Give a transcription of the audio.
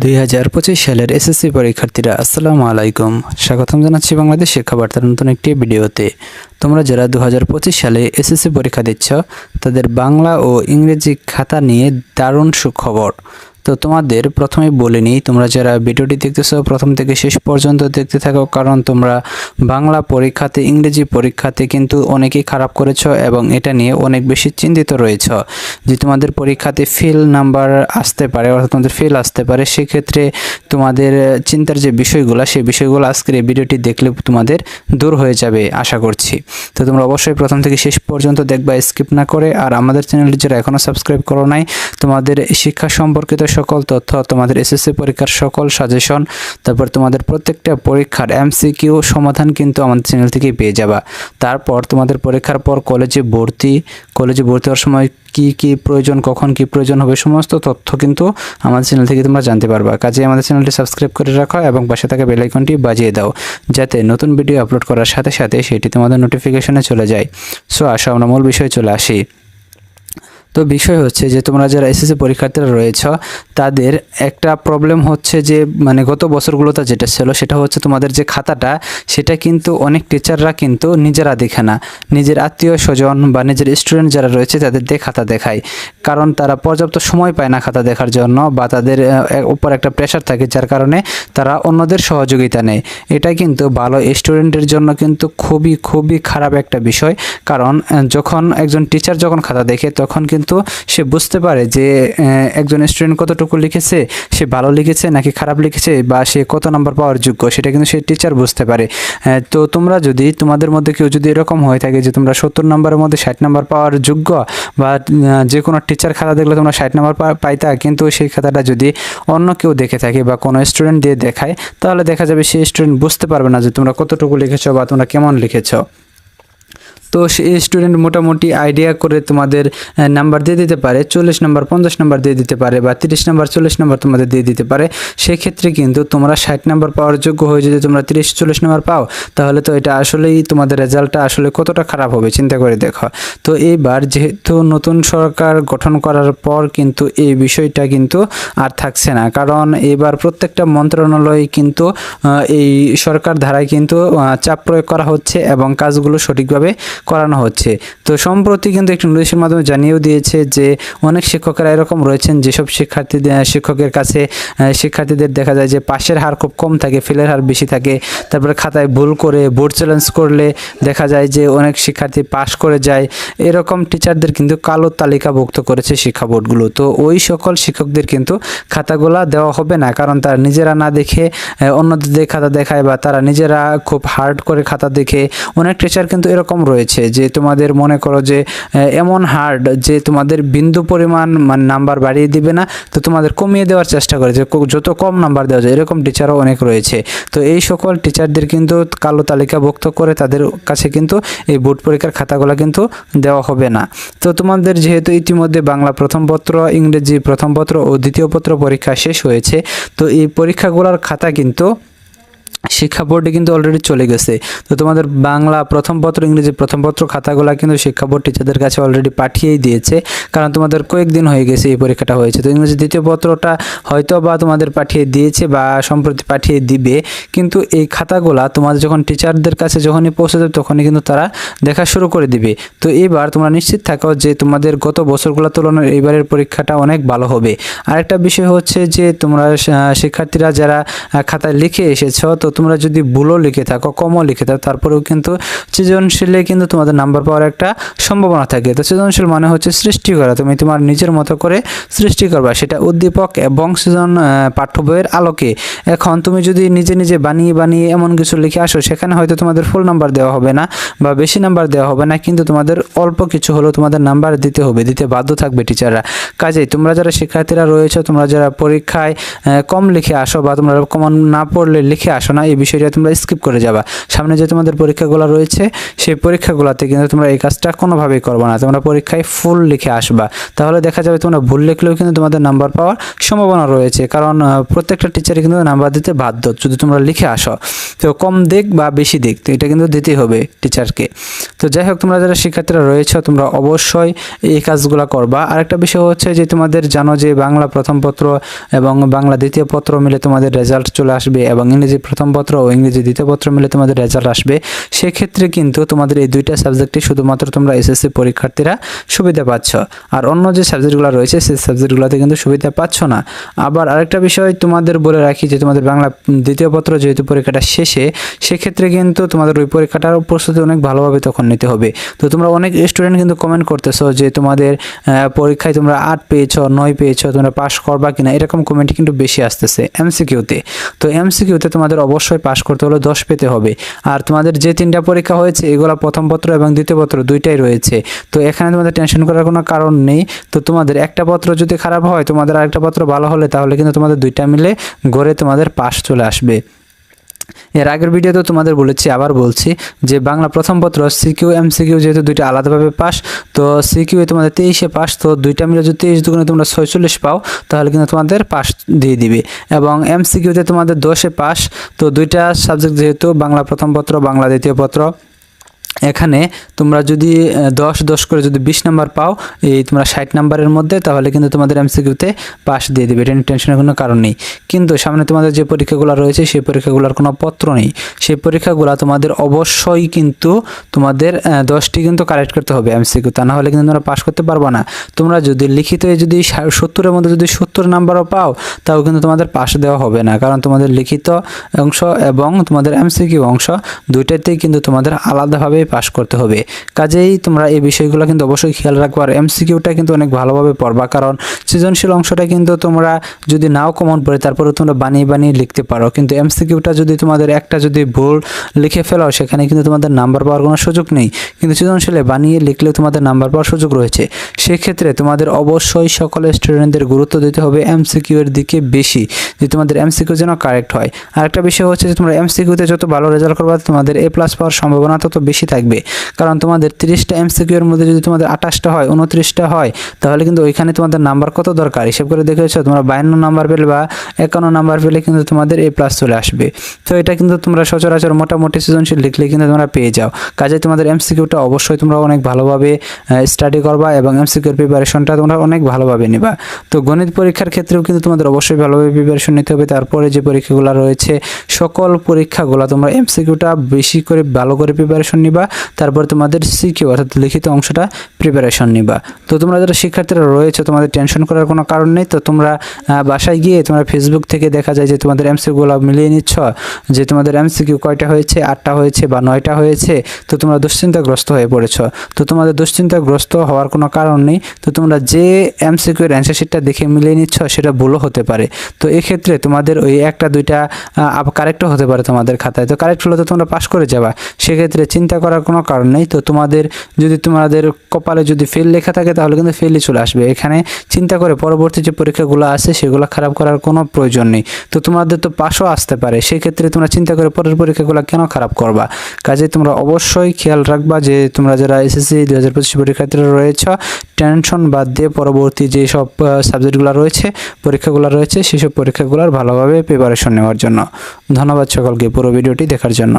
দুই হাজার পঁচিশ সালের এসএসসি পরীক্ষার্থীরা, আসসালামু আলাইকুম। স্বাগতম জানাচ্ছি বাংলাদেশ শিক্ষাবার্তার নতুন একটি ভিডিওতে। তোমরা যারা দু হাজার পঁচিশ সালে এসএসসি পরীক্ষা দিচ্ছ, তাদের বাংলা ও ইংরেজি খাতা নিয়ে দারুণ সুখবর। তো তোমাদের প্রথমে বলে নিই, তোমরা যারা ভিডিওটি দেখতেছো, প্রথম থেকে শেষ পর্যন্ত দেখতে থাকো, কারণ তোমরা বাংলা পরীক্ষাতে, ইংরেজি পরীক্ষাতে কিন্তু অনেকেই খারাপ করেছ এবং এটা নিয়ে অনেক বেশি চিন্তিত রয়েছ। যে তোমাদের পরীক্ষাতে ফেল নাম্বার আসতে পারে, অর্থাৎ তোমাদের ফেল আসতে পারে, সেক্ষেত্রে তোমাদের চিন্তার যে বিষয়গুলো, সেই বিষয়গুলো আজকের এই ভিডিওটি দেখলে তোমাদের দূর হয়ে যাবে, আশা করছি। তো তোমরা অবশ্যই প্রথম থেকে শেষ পর্যন্ত দেখবা, স্কিপ না করে, আর আমাদের চ্যানেলটি যারা এখনও সাবস্ক্রাইব করো নাই, তোমাদের শিক্ষা সম্পর্কিত সকল তথ্য, তোমাদের এসএসসি পরীক্ষার সকল সাজেশন তারপর তোমাদের প্রত্যেকটা পরীক্ষার এমসিকিউ সমাধান কিন্তু আমাদের চ্যানেল থেকে পেয়ে যাবা। তারপর তোমাদের পরীক্ষার পর কলেজে ভর্তি কলেজে ভর্তি হওয়ার সময় কি কি প্রয়োজন, কখন কি প্রয়োজন হবে, সমস্ত তথ্য কিন্তু আমাদের চ্যানেল থেকে তোমরা জানতে পারবা। কাজে আমাদের চ্যানেলটি সাবস্ক্রাইব করে রাখো এবং পাশে থাকা বেল আইকনটি বাজিয়ে দাও, যাতে নতুন ভিডিও আপলোড করার সাথে সাথে সেটি তোমাদের নোটিফিকেশনে চলে যায়। সো আসো, আমরা মূল বিষয়ে চলে আসি। তো বিষয় হচ্ছে যে তোমরা যারা এসএসসি পরীক্ষার্থীরা রয়েছ, তাদের একটা প্রবলেম হচ্ছে যে মানে গত বছরগুলোতে যেটা ছিল সেটা হচ্ছে তোমাদের যে খাতাটা, সেটা কিন্তু অনেক টিচাররা কিন্তু নিজেরা দেখে না। নিজের আত্মীয় স্বজন বা নিজের স্টুডেন্ট যারা রয়েছে, তাদের দিয়ে খাতা দেখায়। কারণ তারা পর্যাপ্ত সময় পায় না খাতা দেখার জন্য বা তাদের উপর একটা প্রেশার থাকে, যার কারণে তারা অন্যদের সহযোগিতা নেয়। এটা কিন্তু ভালো স্টুডেন্টের জন্য কিন্তু খুবই খুবই খারাপ একটা বিষয়। কারণ যখন একজন টিচার যখন খাতা দেখে, তখন কিন্তু সে বুঝতে পারে যে একজন স্টুডেন্ট কতটুকু লিখেছে, সে ভালো লিখেছে নাকি খারাপ লিখেছে বা সে কত নাম্বার পাওয়ার যোগ্য, সেটা কিন্তু সে টিচার বুঝতে পারে। তো তোমরা যদি, তোমাদের মধ্যে কেউ যদি এরকম হয়ে থাকে যে, তোমরা সত্তর নম্বরের মধ্যে ষাট নাম্বার পাওয়ার যোগ্য বা যে কোনো টিচার খাতা দেখলে তোমরা ষাট নাম্বার পাইতা, কিন্তু সেই খাতাটা যদি অন্য কেউ দেখে থাকে বা কোনো স্টুডেন্ট দিয়ে দেখায়, তাহলে দেখা যাবে সেই স্টুডেন্ট বুঝতে পারবে না যে তোমরা কতটুকু লিখেছো বা তোমরা কেমন লিখেছো। তো সেই স্টুডেন্ট মোটামুটি আইডিয়া করে তোমাদের নাম্বার দিয়ে দিতে পারে, চল্লিশ নাম্বার পঞ্চাশ নাম্বার দিয়ে দিতে পারে বা তিরিশ নাম্বার চল্লিশ নাম্বার তোমাদের দিয়ে দিতে পারে। সেক্ষেত্রে কিন্তু তোমরা ষাট নাম্বার পাওয়ার যোগ্য হয়ে যদি তোমরা তিরিশ, চল্লিশ নাম্বার পাও, তাহলে তো এটা আসলেই তোমাদের রেজাল্টটা আসলে কতটা খারাপ হবে, চিন্তা করে দেখো। তো এইবার যেহেতু নতুন সরকার গঠন করার পর কিন্তু এই বিষয়টা কিন্তু আর থাকছে না, কারণ এবার প্রত্যেকটা মন্ত্রণালয় কিন্তু এই সরকার ধারায় কিন্তু চাপ প্রয়োগ করা হচ্ছে এবং কাজগুলো সঠিকভাবে করানো হচ্ছে। তো সম্প্রতি কিন্তু একটি নোটিশের মাধ্যমে জানিয়েও দিয়েছে যে, অনেক শিক্ষকেরা এরকম রয়েছেন, যেসব শিক্ষার্থীদের শিক্ষকের কাছে শিক্ষার্থীদের দেখা যায় যে পাশের হার খুব কম থাকে, ফেলের হার বেশি থাকে, তারপরে খাতায় ভুল করে, বোর্ড চ্যালেঞ্জ করলে দেখা যায় যে অনেক শিক্ষার্থী পাশ করে যায়। এরকম টিচারদের কিন্তু কালো তালিকাভুক্ত করেছে শিক্ষা বোর্ডগুলো। তো ওই সকল শিক্ষকদের কিন্তু খাতাগুলা দেওয়া হবে না, কারণ তারা নিজেরা না দেখে অন্যদের খাতা দেখায় বা তারা নিজেরা খুব হার্ড করে খাতা দেখে। অনেক টিচার কিন্তু এরকম রয়েছে। যে তোমাদের মনে করো যে এমন হার্ড যে তোমাদের বিন্দু পরিমাণ মানে নাম্বার বাড়িয়ে দিবে না, তো তোমাদের কমিয়ে দেওয়ার চেষ্টা করে, যে যত কম নাম্বার দেওয়া যায়, এরকম টিচারও অনেক রয়েছে। তো এই সকল টিচারদের কিন্তু কালো তালিকাভুক্ত করে তাদের কাছে কিন্তু এই বোর্ড পরীক্ষার খাতাগুলো কিন্তু দেওয়া হবে না। তো তোমাদের যেহেতু ইতিমধ্যে বাংলা প্রথম পত্র, ইংরেজি প্রথম পত্র ও দ্বিতীয় পত্র পরীক্ষা শেষ হয়েছে, তো এই পরীক্ষাগুলোর খাতা কিন্তু শিক্ষা বোর্ডে কিন্তু অলরেডি চলে গেছে। তো তোমাদের বাংলা প্রথম পত্র, ইংরেজি প্রথম পত্র খাতাগুলো কিন্তু শিক্ষা বোর্ড টিচারদের কাছে অলরেডি পাঠিয়েই দিয়েছে। কারণ তোমাদের কয়েকদিন হয়ে গেছে এই পরীক্ষাটা হয়েছে। তো ইংরেজি দ্বিতীয় পত্রটা হয়তো বা তোমাদের পাঠিয়ে দিয়েছে বা সম্প্রতি পাঠিয়ে দিবে। কিন্তু এই খাতাগুলা তোমাদের যখন টিচারদের কাছে যখনই পৌঁছে যাবে, তখনই কিন্তু তারা দেখা শুরু করে দিবে। তো এবার তোমরা নিশ্চিত থাকো যে তোমাদের গত বছরগুলোর তুলনায় এইবারের পরীক্ষাটা অনেক ভালো হবে। আরেকটা বিষয় হচ্ছে যে তোমরা শিক্ষার্থীরা যারা খাতায় লিখে এসেছ, তো তোমরা যদি ভুলও লিখে থাকো, কমও লিখে থাকো, তারপরেও কিন্তু সৃজনশীলে কিন্তু তোমাদের নাম্বার পাওয়ার একটা সম্ভাবনা থাকে। তো সৃজনশীল মানে হচ্ছে সৃষ্টি করা। তুমি তোমার নিজের মতো করে সৃষ্টি করবা। সেটা উদ্দীপক এবং সৃজন পাঠ্য বইয়ের আলোকে। এখন তুমি যদি নিজে নিজে বানিয়ে বানিয়ে এমন কিছু লিখে আসো, সেখানে হয়তো তোমাদের ফুল নাম্বার দেওয়া হবে না বা বেশি নাম্বার দেওয়া হবে না, কিন্তু তোমাদের অল্প কিছু হলেও তোমাদের নাম্বার দিতে হবে, দিতে বাধ্য থাকবে টিচাররা কাজেই তোমরা যারা শিক্ষার্থীরা রয়েছে, তোমরা যারা পরীক্ষায় কম লিখে আসো বা তোমরা কমন না পড়লে লিখে আসো না এই বিষয়টা তোমরা স্কিপ করে যাবা। সামনে যে তোমাদের পরীক্ষাগুলো রয়েছে, সেই পরীক্ষাগুলোতে কিন্তু তোমরা এই কাজটা কোনোভাবেই করবে না। তোমরা পরীক্ষায় ফুল লিখে আসবা। তাহলে দেখা যাবে তোমরা ভুল লিখলেও কিন্তু তোমাদের নাম্বার পাওয়ার সম্ভাবনা রয়েছে। কারণ প্রত্যেকটা টিচারই কিন্তু নাম্বার দিতে বাধ্য, যদি তোমরা লিখে আসো। তো কম দিক বা বেশি দিক, তো এটা কিন্তু দিতেই হবে টিচারকে তো যাই হোক, তোমরা যারা শিক্ষার্থীরা রয়েছে, তোমরা অবশ্যই এই কাজগুলো করবা। আরেকটা বিষয় হচ্ছে যে তোমাদের জানো যে বাংলা প্রথম পত্র এবং বাংলা দ্বিতীয় পত্র মিলে তোমাদের রেজাল্ট চলে আসবে এবং ইংরেজি প্রথম পত্র ও ইংরেজি দ্বিতীয় পত্র মিলে তোমাদের রেজাল্ট আসবে। সেক্ষেত্রে কিন্তু তোমাদের এই দুইটা সাবজেক্টে শুধুমাত্র তোমরা এসএসসি পরীক্ষার্থীরা সুবিধা পাচ্ছ। আর অন্য যে সাবজেক্টগুলো রয়েছে, সেই সাবজেক্টগুলোতে কিন্তু সুবিধা পাচ্ছ না। আবার আরেকটা বিষয় তোমাদের বলে রাখি যে, তোমাদের বাংলা দ্বিতীয় পত্র যেহেতু পরীক্ষাটা শেষে, সেক্ষেত্রে কিন্তু তোমাদের ওই পরীক্ষাটার প্রস্তুতি অনেক ভালোভাবে তখন নিতে হবে। তো তোমরা অনেক স্টুডেন্ট কিন্তু কমেন্ট করতেছো যে, তোমাদের পরীক্ষায় তোমরা আট পেয়েছ, নয় পেয়েছ, তোমরা পাস করবা কিনা, এরকম কমেন্ট কিন্তু বেশি আসতেছে এমসিকিউতে তো এমসিকিউতে তোমাদের অবশ্যই পাস করতে হলে দশ পেতে হবে। আর তোমাদের যে তিনটা পরীক্ষা হয়েছে, এগুলো প্রথম পত্র এবং দ্বিতীয় পত্র দুইটাই রয়েছে। তো এখানে তোমাদের টেনশন করার কোনো কারণ নেই। তো তোমাদের একটা পত্র যদি খারাপ হয়, তোমাদের আরেকটা পত্র ভালো হলে, তাহলে কিন্তু তোমাদের দুইটা মিলে গড়ে তোমাদের পাশ চলে আসবে। এর আগের ভিডিওতে তোমাদের বলেছি, আবার বলছি যে বাংলা প্রথম পত্র সিকিউ এম সিকিউ যেহেতু দুইটা আলাদাভাবে পাস, তো সিকিউ তোমাদের তেইশে পাস, তো দুইটা মিলে যদি তেইশ দুগুণে তোমরা ছয়চল্লিশ পাও, তাহলে কিন্তু তোমাদের পাস দিয়ে দিবে। এবং এম সিকিউতে তোমাদের দশে পাস, তো দুইটা সাবজেক্ট যেহেতু বাংলা প্রথম পত্র, বাংলা দ্বিতীয় পত্র। এখানে তোমরা যদি দশ দশ করে যদি বিশ নাম্বার পাও, এই তোমরা ষাট নাম্বারের মধ্যে, তাহলে কিন্তু তোমাদের এমসিকিউতে পাস দিয়ে দেবে। এটা টেনশনের কোনো কারণ নেই। কিন্তু সামনে তোমাদের যে পরীক্ষাগুলো রয়েছে, সেই পরীক্ষাগুলোর কোনো পত্র নেই। সেই পরীক্ষাগুলো তোমাদের অবশ্যই কিন্তু তোমাদের দশটি কিন্তু কারেক্ট করতে হবে এমসিকিউ তা না হলে কিন্তু তোমরা পাস করতে পারবে না। তোমরা যদি লিখিত যদি সত্তরের মধ্যে যদি সত্তর নাম্বারও পাও, তাও কিন্তু তোমাদের পাস দেওয়া হবে না। কারণ তোমাদের লিখিত অংশ এবং তোমাদের এমসিকিউ অংশ দুইটাতেই কিন্তু তোমাদের আলাদাভাবে পাস করতে হবে। কাজেই তোমরা এই বিষয়গুলো কিন্তু অবশ্যই খেয়াল রাখব আর এমসিকিউটা কিন্তু অনেক ভালোভাবে পড়বা কারণ সৃজনশীল অংশটা কিন্তু তোমরা যদি নাও কমন পড়ে, তারপরে তোমরা বানিয়ে বানিয়ে লিখতে পারো। কিন্তু এমসিকিউটা যদি তোমাদের একটা যদি ভুল লিখে ফেলো, সেখানে কিন্তু তোমাদের নাম্বার পাওয়ার কোনো সুযোগ নেই। কিন্তু সৃজনশীলে বানিয়ে লিখলে তোমাদের নাম্বার পাওয়ার সুযোগ রয়েছে। সেক্ষেত্রে তোমাদের অবশ্যই সকল স্টুডেন্টদের গুরুত্ব দিতে হবে এমসিকিউ এর দিকে বেশি, যে তোমাদের এমসিকিউ যেন কারেক্ট হয়। আরেকটা বিষয় হচ্ছে যে তোমরা এমসিকিউতে যত ভালো রেজাল্ট করবে, তোমাদের এ প্লাস পাওয়ার সম্ভাবনা তত বেশি থাকবে। কারণ তোমাদের তিরিশটা এমসিকিউ এর মধ্যে যদি তোমাদের আঠাশটা হয়, উনত্রিশটা হয়, তাহলে কিন্তু ওইখানে তোমাদের নাম্বার কত দরকার? হিসেব করে দেখেছ? তোমরা বায়ান্ন নাম্বার পেলে বা একান্ন নাম্বার পেলে কিন্তু তোমাদের এ প্লাস চলে আসবে। তো এটা কিন্তু তোমরা সচরাচর মোটামুটি সৃজনশীল লিখলে কিন্তু তোমরা পেয়ে যাও। কাজে তোমাদের এমসিকিউটা অবশ্যই তোমরা অনেক ভালোভাবে স্টাডি করবা এবং এমসিকিউর প্রিপারেশনটা তোমরা অনেক ভালোভাবে নিবা। তো গণিত পরীক্ষার ক্ষেত্রেও কিন্তু তোমাদের অবশ্যই ভালোভাবে প্রিপারেশন নিতে হবে। তারপরে যে পরীক্ষাগুলো রয়েছে, সকল পরীক্ষাগুলো তোমরা এমসিকিউটা বেশি করে ভালো করে প্রিপারেশন নিবা। তারপরে তোমাদের সিকিউ অর্থাৎ লিখিত অংশটা প্রিপারেশন নিবা। তো তোমরা যারা শিক্ষার্থীরা রয়েছে, তোমাদের টেনশন করার কোনো কারণ নেই। তো তোমরা বাসায় গিয়ে তোমরা ফেসবুক থেকে দেখা যায় যে তোমাদের এমসিকিউগুলো মিলিয়ে নিচ্ছ, যে তোমাদের এমসিকিউ কয়টা হয়েছে, আটটা হয়েছে বা নয়টা হয়েছে, তো তোমরা দুশ্চিন্তাগ্রস্ত হয়ে পড়েছ। তো তোমাদের দুশ্চিন্তাগ্রস্ত হওয়ার কোনো কারণ নেই। তো তোমরা যে এমসিকিউ এর অ্যান্সার শিটটা দেখে মিলিয়ে নিচ্ছ, সেটা ভুলও হতে পারে। তো এক্ষেত্রে তোমাদের ওই একটা, দুইটা কারেক্টও হতে পারে তোমাদের খাতায়। তো কারেক্ট হলে তো তোমরা পাস করে যাবা। সেক্ষেত্রে চিন্তা করার কোনো কারণ নেই। তো তোমাদের যদি তোমাদের কপালে যদি ফেল লেখা থাকে, তাহলে কিন্তু ফেলই চলে আসবে। এখানে চিন্তা করে পরবর্তী যে পরীক্ষাগুলো আছে, সেগুলো খারাপ করার কোনো প্রয়োজন নেই। তো তোমাদের তো পাশও আসতে পারে। সেক্ষেত্রে তোমরা চিন্তা করে পরের পরীক্ষাগুলো কেন খারাপ করবা? কাজে তোমরা অবশ্যই খেয়াল রাখবা যে তোমরা যারা এসএসসি দু হাজার পঁচিশ পরীক্ষার্থীরা রয়েছ টেনশন বাদ দিয়ে পরবর্তী যে সব সাবজেক্টগুলো রয়েছে, পরীক্ষাগুলো রয়েছে, সেসব পরীক্ষাগুলোর ভালোভাবে প্রিপারেশন নেওয়ার জন্য। ধন্যবাদ সকলকে পুরো ভিডিওটি দেখার জন্য।